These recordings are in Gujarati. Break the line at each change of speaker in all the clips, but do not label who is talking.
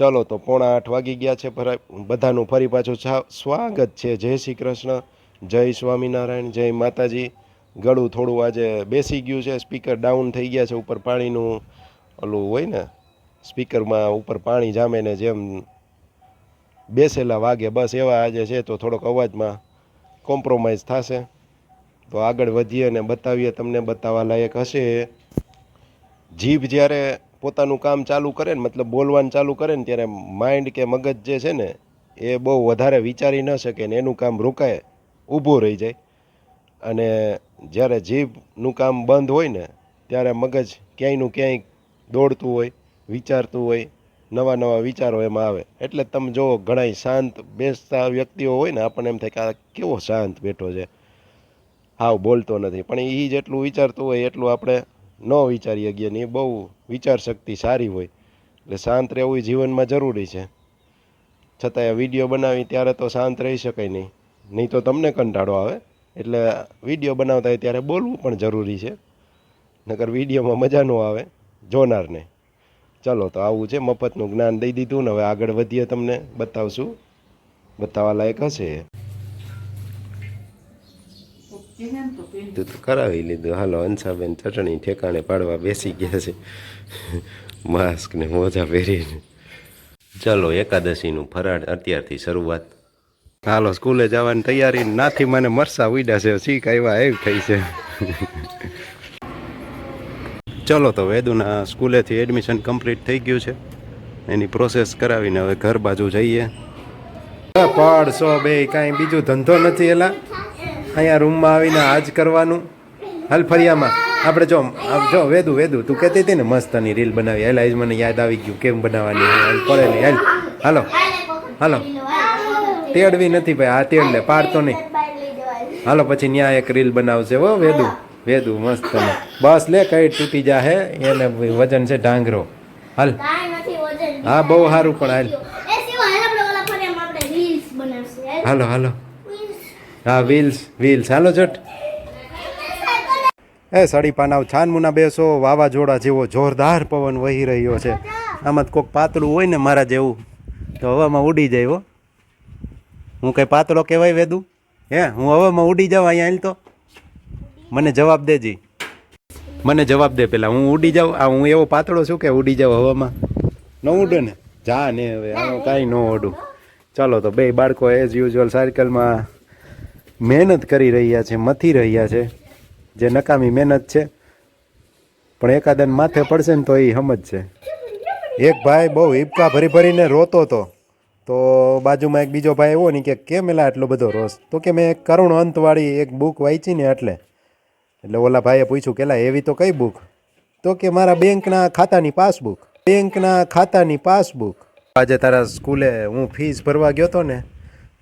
ચલો તો પોણા આઠ વાગી ગયા છે બધાનું ફરી પાછું સ્વાગત છે. જય શ્રી કૃષ્ણ, જય સ્વામિનારાયણ, જય માતાજી. ગળું થોડું આજે બેસી ગયું છે, સ્પીકર ડાઉન થઈ ગયા છે, ઉપર પાણીનું ઓલું હોય ને, સ્પીકરમાં ઉપર પાણી જામે ને જેમ બેસેલા વાગે, બસ એવા આજે છે, તો થોડોક અવાજમાં કોમ્પ્રોમાઇઝ થશે. તો આગળ વધીએ અને બતાવીએ, તમને બતાવવા લાયક હશે. જીભ જ્યારે પોતાનું કામ ચાલુ કરે ને, મતલબ બોલવાનું ચાલુ કરે ને, ત્યારે માઇન્ડ કે મગજ જે છે ને, એ બહુ વધારે વિચારી ન શકે ને, એનું કામ રોકાય, ઊભું રહી જાય. અને જ્યારે જીભનું કામ બંધ હોય ને, ત્યારે મગજ ક્યાંયનું ક્યાંય દોડતું હોય, વિચારતું હોય, નવા નવા વિચારો એમાં આવે. એટલે તમે જુઓ ઘણાય શાંત, બેસતા વ્યક્તિઓ હોય ને, આપણને એમ થાય કે આ કેવો શાંત બેઠો છે. હાવ બોલતો નથી. પણ એ જેટલું વિચારતું હોય, એટલું આપણે ન વિચારી શકીએ ને એ બહુ વિચાર શક્તિ સારી હોય. એટલે શાંત રહેવું જીવનમાં જરૂરી છે. છતાંય વીડિયો બનાવી ત્યારે તો શાંત રહી શકાય નહીં. નહીં તો તમને કંટાળો આવે. એટલે વીડિયો બનાવતા હોય ત્યારે બોલવું પણ જરૂરી છે. નકર વિડીયોમાં મજા ન આવે. જોનારને. ચલો, તો આવું છે. મફતનું જ્ઞાન દઈ દીધું ને હવે આગળ વધીએ તમને. બતાવશું. બતાવવા લાયક હશે તું કરાવી લીધું. હાલો અંશાબેન ચટણી ઠેકાણે પાડવા બેસી ગયા છે. માસ્ક ને મોજા પહેરીને. ચલો, એકાદશીનું ફરાળ અત્યારથી શરૂઆત. હાલો, સ્કૂલે જવાની તૈયારી. નાથી મને મરસા ઉડ્યા છે, શીખ આવ્યા એવું થઈ છે. ચલો, તો વેદુના સ્કૂલેથી એડમિશન કમ્પ્લીટ થઈ ગયું છે. એની પ્રોસેસ કરાવીને હવે ઘર બાજુ જઈએ. પડશો બે, કાંઈ બીજું ધંધો નથી એલા? અહીંયા રૂમમાં આવીને આજ કરવાનું. હાલ ફરિયામાં. આપણે જો જો વેદુ વેદુ તું કહેતી હતી ને મસ્તની રીલ બનાવી. હાલ આજ મને યાદ આવી ગયું કેમ બનાવવાની હાલ પડેલી હાલ હાલો. હાલો. તેડવી નથી ભાઈ આ તેડ લે પાડતો નહીં. હાલો પછી ન્યા એક રીલ બનાવશે હો વેદુ. વેદુ મસ્ત બસ લે કઈ તૂટી જા હે એને વજન છે ઢાંગરો. હાલ. હા બહુ સારું પણ હાલ. હાલો હાલો. હા, વ્હીલ્સ વ્હીલ્સ. હાલો, જટ. એ સડી પાનાવ છાનમુના બેસો, વાવાઝોડા જેવો જોરદાર પવન વહી રહ્યો છે. આમાં તો કોઈક પાતળું હોય ને મારા જેવું, તો હવામાં ઉડી જાય હો. હું કઈ પાતળો કહેવાય વેદું? હે, હું હવામાં ઉડી જાઉં અહીંયા તો? મને જવાબ દેજી. મને જવાબ દે પેલા. હું ઉડી જાઉં? આ હું એવો પાતળો છું કે ઉડી જાઉં હવામાં? ન ઉડે ને? જા ને હવે કાંઈ ન ઉડું. ચાલો તો બે બાળકો એઝ યુઝ્યુઅલ સાયકલમાં મહેનત કરી રહ્યા છે, મથી રહ્યા છે. જે નકામી મહેનત છે. પણ એકાદન માથે પડશે ને તો એ સમજશે એક ભાઈ બહુ હિપકા ભરી ભરીને રોતો હતો તો બાજુમાં એક બીજો ભાઈ એવો ને કે, કેમ એલા આટલો બધો રોસ તો કે, મેં એક કરુણ અંતવાળી એક બુક વાંચી ને એટલે. એટલે ઓલા ભાઈએ પૂછ્યું કે એવી તો કઈ બુક? તો કે, મારા બેંકના ખાતાની પાસબુક. બેંકના ખાતાની પાસબુક. આજે તારા સ્કૂલે હું ફીસ ભરવા ગયો હતો ને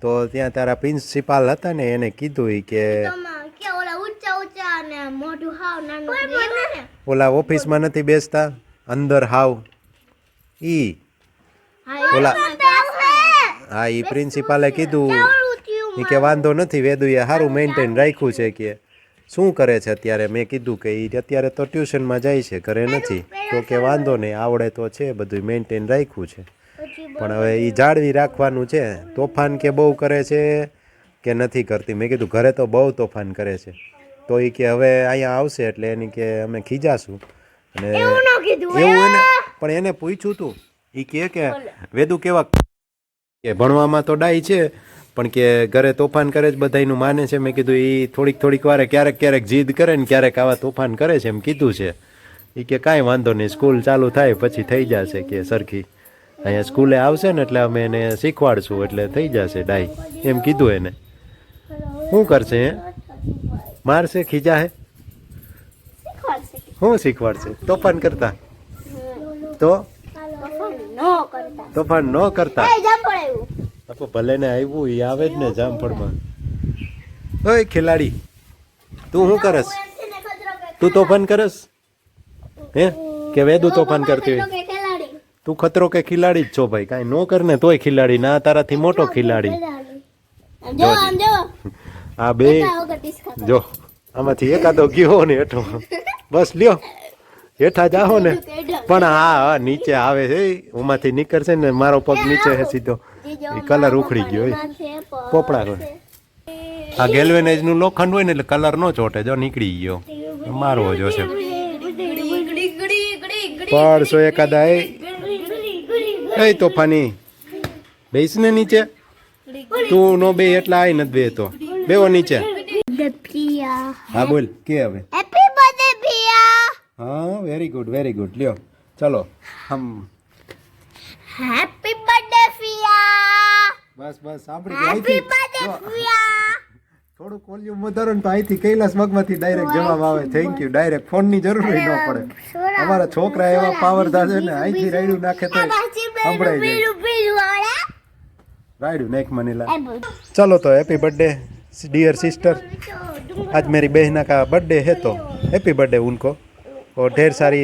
તો ત્યાં તારા પ્રિન્સિપાલ હતા ને એને કીધું કે
કે ઓલા ઊંચા ઊંચા અને મોઢું હાવ નાનું એવું ને?
ઓલા ઓફિસમાં નથી બેસતા? અંદર હાવ. ઈ. ઓલા હા ઈ પ્રિન્સિપાલે કીધું કે વાંધો નથી વેદુએ સારું મેન્ટેન રાખ્યું છે કે શું કરે છે અત્યારે? મેં કીધું કે ઈ અત્યારે તો ટ્યુશનમાં જાય છે ઘરે નથી. તો કે વાંધો નહીં આવડે તો છે બધું મેન્ટેન રાખ્યું છે. પણ હવે એ જાળવી રાખવાનું છે. તોફાન કે બહુ કરે છે કે નથી કરતી? મેં કીધું ઘરે તો બહુ તોફાન કરે છે. તો એ કે હવે અહીંયા આવશે એટલે એની કે અમે ખીજાશું. અને એવું એને પણ એને પૂછ્યું તું. એ કહે કે વેદુ કેવા કે ભણવામાં તો ડાય છે પણ કે ઘરે તોફાન કરે જ બધાયનું માને છે. મેં કીધું એ થોડીક થોડીક વારે ક્યારેક ક્યારેક જીદ કરે ને ક્યારેક આવા તોફાન કરે છે એમ કીધું છે. એ કે કાંઈ વાંધો નહીં સ્કૂલ ચાલુ થાય પછી થઈ જશે કે સરખી. અહીંયા સ્કૂલે આવશે ને એટલે અમે એને શીખવાડશું એટલે થઈ જશે ડાય એમ કીધું એને. શું કરશે મારશે ખીજા હે શું શીખવાડશે? તોફાન કરતા? તો? તોફાન ન કરતા.
એ
આપો ભલે ને આવ્યું એ આવે જ ને જામફળમાં. ઓય ખેલાડી તું શું કરસ? તું તોફાન કરસ? હે? કે વેદુ તોફાન કરતી હોય? તું ખતરો કે ખિલાડી જ છો ભાઈ કાંઈ નો કર ને તોય ખિલાડી ના તારાથી મોટો ખિલાડી
જો આમ જો
આ બે જો આમાંથી એકાદો ગયો ને હેઠો બસ લ્યો હેઠા જાહો ને પણ હા હા નીચે આવે છે ઉમાંથી નીકળશે ને મારો પગ નીચે છે સીધો એ કલર ઉખડી ગયો પોપડા હોય આ ગેલ્વેનાઇઝનું લોખંડ હોય ને એટલે કલર નો ચોટે જો નીકળી ગયો મારવો જોશે પડશો એકાદા એ એ તોફાની બેસ ને નીચે. તું નો બે એટલા આઈ નથી બે તો. બેવો નીચે. હા બોલ કે હવે?
હેપી બર્થડે પિયા
હા વેરી ગુડ વેરી ગુડ લ્યો ચલો. હમ.
હેપી બર્થડે પિયા
બસ બસ સાંભળી
હેપી બર્થડે પિયા
થોડુંક વોલ્યુમ વધારો ને તો અહીંથી કૈલાસ મગમાંથી ડાયરેક્ટ જવાબ આવે થેન્ક યુ ડાયરેક્ટ ફોનની જરૂર ય ન પડે અમારા છોકરા એવા પાવરદાર છે ને અહીંથી રાયડું નાખે તો સંભળાઈ જાય રાયડું નાખ મનીલા चलो तो हैप्पी बर्थडे डियर सिस्टर आज मेरी बहना का बर्थडे है तो हैप्पी बर्थडे उनको और ढेर सारी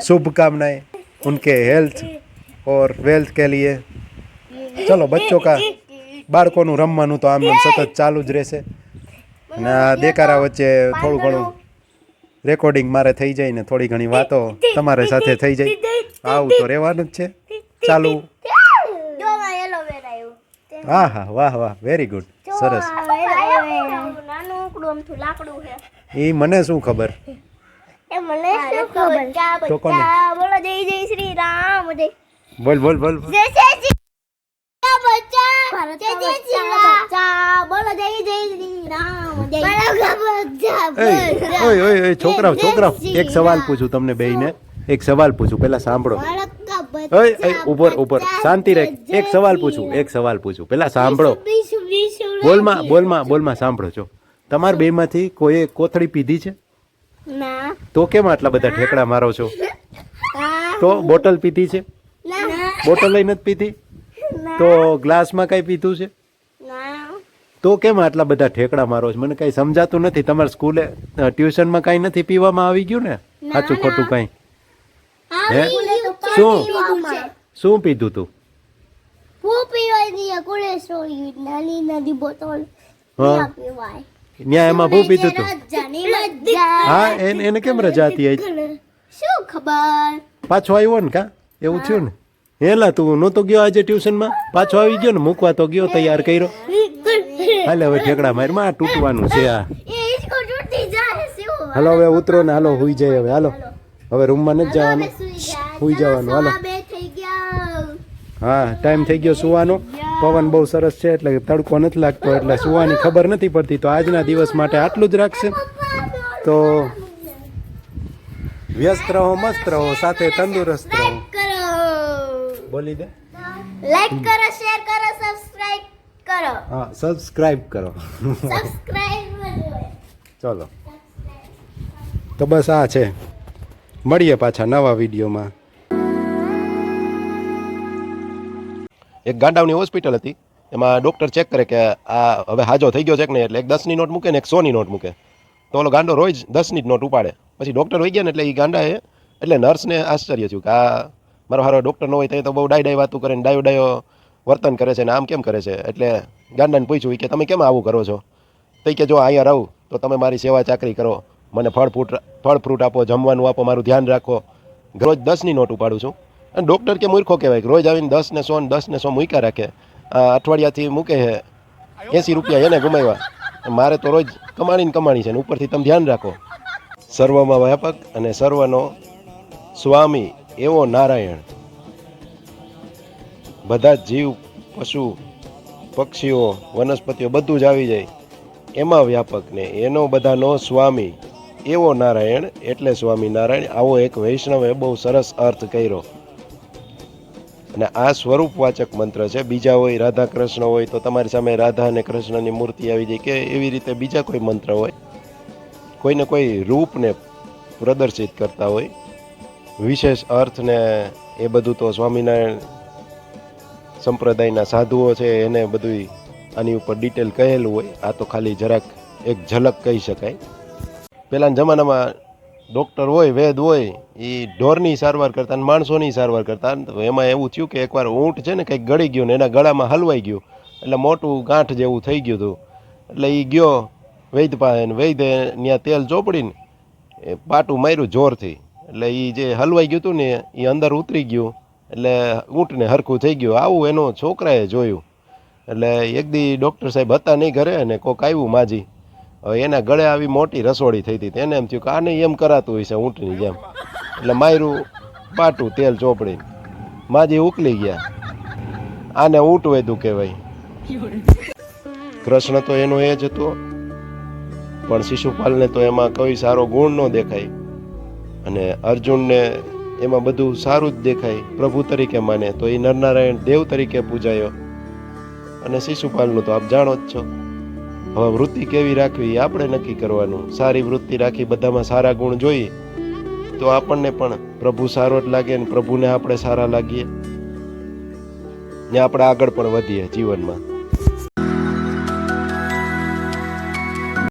शुभकामनाएं उनके हेल्थ और वेल्थ के लिए ચલો બચ્ચો કા બાળકોનું રમવાનું તો આમ સતત ચાલુ જ રહેશે. અને આ દેકારા વચ્ચે થોડું ઘણું રેકોર્ડિંગ મારે થઈ જાય ને થોડી ઘણી વાતો તમારી સાથે થઈ જાય. આવું તો રહેવાનું જ છે. ચાલુ.
જો માં એલોવેરા આવ્યું.
હા હા વાહ વાહ વેરી ગુડ સરસ.
નાનું ઉકડું અમથું લાકડું છે.
એ મને શું ખબર?
એ મને શું ખબર? બોલો જય જય શ્રી રામ જય.
બોલ બોલ બોલ
જય શ્રી બચ્ચા બોલો
ઓય ઓય ઓય છોકરાઓ છોકરાઓ એક સવાલ પૂછું તમને બેયને એક સવાલ પૂછું પેલા સાંભળો ઓય ઉપર ઉપર શાંતિ રાખ એક સવાલ પૂછું એક સવાલ પૂછું પેલા સાંભળો બોલમાં બોલમાં બોલમાં સાંભળો છો તમારા બેમાંથી કોઈએ કોથળી પીધી છે તો કેમ આટલા બધા ઠેકડા મારો છો તો બોટલ પીધી છે બોટલ લઈ નથી પીધી તો ગ્લાસમાં કઈ પીધું છે? તો કેમ આટલા બધા ઠેકડા મારો છો? મને કઈ સમજાતું નથી. તમારે સ્કૂલે ટ્યુશનમાં કઈ નથી પીવામાં આવી ગયું ને? સાચું ખોટું કઈ? હે? શું? શું પીધું તું? ન્યા એમાં ભૂ પીધું તું? હા એને કેમ રજા હતી
શું ખબર?
પાછો આવ્યો ને કા? એવું થયું ને? હેલા તું નહોતો ગયો આજે ટ્યુશનમાં? પાછો આવી ગયો ને મૂકવા તો ગયો તૈયાર કર્યો. હાલે હવે ઠેકડા મારમાં તૂટવાનું છે આ. હાલો હવે ઉતરો ને હાલો હુઈ જાય હવે હાલો. હવે રૂમમાં નથી જવાનું. હુઈ જવાનું હાલો. હા ટાઈમ થઈ ગયો સુવાનો. પવન બહુ સરસ છે એટલે તડકો નથી લાગતો એટલે સુવાની ખબર નથી પડતી તો આજના દિવસ માટે આટલું જ રાખશે. તો વ્યસ્ત રહો મસ્ત રહો સાથે તંદુરસ્ત રહો. બોલી દે
લાઈક કરો શેર કરો સબસ્ક્રાઇબ કરો.
હા સબસ્ક્રાઇબ કરો.
સબસ્ક્રાઇબ
ચલો. તો બસ આ છે. મળીએ પાછા નવા વિડીયોમાં. એક ગાંડાવની હોસ્પિટલ હતી. એમાં ડૉક્ટર ચેક કરે કે આ હવે હાજો થઈ ગયો છે કે નહીં એટલે એક દસની નોટ મૂકે ને એક સોની નોટ મૂકે. તો ઓલો ગાંડો રોજ દસની જ નોટ ઉપાડે. પછી ડૉક્ટર હોઈ ગયા ને એટલે એ ગાંડાએ એટલે નર્સને આશ્ચર્ય થયું કે આ મારો હારો ડૉક્ટર ન હોય તો એ તો બહુ ડાય ડાય વાતું કરે ને ડાયો ડાયો વર્તન કરે છે ને આમ કેમ કરે છે? એટલે ગાંડાને પૂછ્યું કે તમે કેમ આવું કરો છો? તો કે, જો અહીંયા રહું, તો તમે મારી સેવા ચાકરી કરો. મને ફળ ફ્રૂટ ફળ ફ્રૂટ આપો, જમવાનું આપો, મારું ધ્યાન રાખો. રોજ દસની નોટ ઉપાડું છું. અને ડૉક્ટર કે મૂર્ખો કહેવાય રોજ આવીને દસ ને સો ને દસ ને સો મૂક્યા રાખે. આ અઠવાડિયાથી મૂકે છે એંસી રૂપિયા એને ગુમાવ્યા. મારે તો રોજ કમાણીને કમાણી છે ને ઉપરથી તમે ધ્યાન રાખો. સર્વમાં વ્યાપક અને સર્વનો સ્વામી એવો નારાયણ. બધા જીવ, પશુ, પક્ષીઓ, વનસ્પતિઓ બધું જ આવી જાય. એમાં વ્યાપક ને એનો બધાનો સ્વામી, એવો નારાયણ, એટલે સ્વામી નારાયણ, આવો એક વૈષ્ણવે બહુ સરસ અર્થ કર્યો. અને આ સ્વરૂપ વાચક મંત્ર છે, બીજા હોય રાધા કૃષ્ણ હોય, તો તમારી સામે રાધા અને કૃષ્ણની મૂર્તિ આવી જાય કે એવી રીતે બીજા કોઈ મંત્ર હોય. કોઈને કોઈ રૂપને પ્રદર્શિત કરતા હોય વિશેષ અર્થને એ બધું તો સ્વામિનારાયણ સંપ્રદાયના સાધુઓ છે, એને બધું આની ઉપર ડિટેલ કહેલું હોય. આ તો ખાલી જરાક એક ઝલક કહી શકાય. પહેલાંના જમાનામાં ડૉક્ટર હોય, વેદ હોય, એ ઢોરની સારવાર કરતા ને માણસોની સારવાર કરતા એમાં એવું થયું કે એકવાર ઊંટ છે ને કંઈક ગળી ગયું ને એના ગળામાં હલવાઈ ગયું. એટલે મોટું ગાંઠ જેવું થઈ ગયું હતું. એટલે એ ગયો, વૈદ પાસે ને વૈદે ત્યાં તેલ ચોપડીને એ પાટું માર્યું જોરથી.
એટલે એ જે હલવાઈ ગયું હતું ને એ અંદર ઉતરી ગયું. એટલે ઊંટને હરખું થઈ ગયું. આવું એનો છોકરાએ જોયું. એટલે એક દી ડૉક્ટર સાહેબ હતા નહીં ઘરે અને કોક આવ્યું માજી. હવે એના ગળે આવી મોટી રસોડી થઈ હતી. તેને એમ થયું કે આને એમ કરાતું હોય છે ઊંટની જેમ. એટલે માયરું પાટું તેલ ચોપડી માજી ઉકલી ગયા. આને ઊંટ વેદું કહેવાય. કૃષ્ણ તો એનો એ જ હતો. પણ શિશુપાલને તો એમાં કોઈ સારો ગુણ ન દેખાય. અને અર્જુનને એમાં બધું સારું જ દેખાય પ્રભુ તરીકે માને, તો એ નરનારાયણ દેવ તરીકે પૂજાયો. અને શિશુપાલનું તો આપ જાણો જ છો. હવે વૃત્તિ કેવી રાખવી એ આપણે નક્કી કરવાનું. સારી વૃત્તિ રાખી બધામાં સારા ગુણ જોઈએ. તો આપણને પણ પ્રભુ સારો જ લાગે અને પ્રભુને આપણે સારા લાગીએ. ને આપણે આગળ પણ વધીએ જીવનમાં.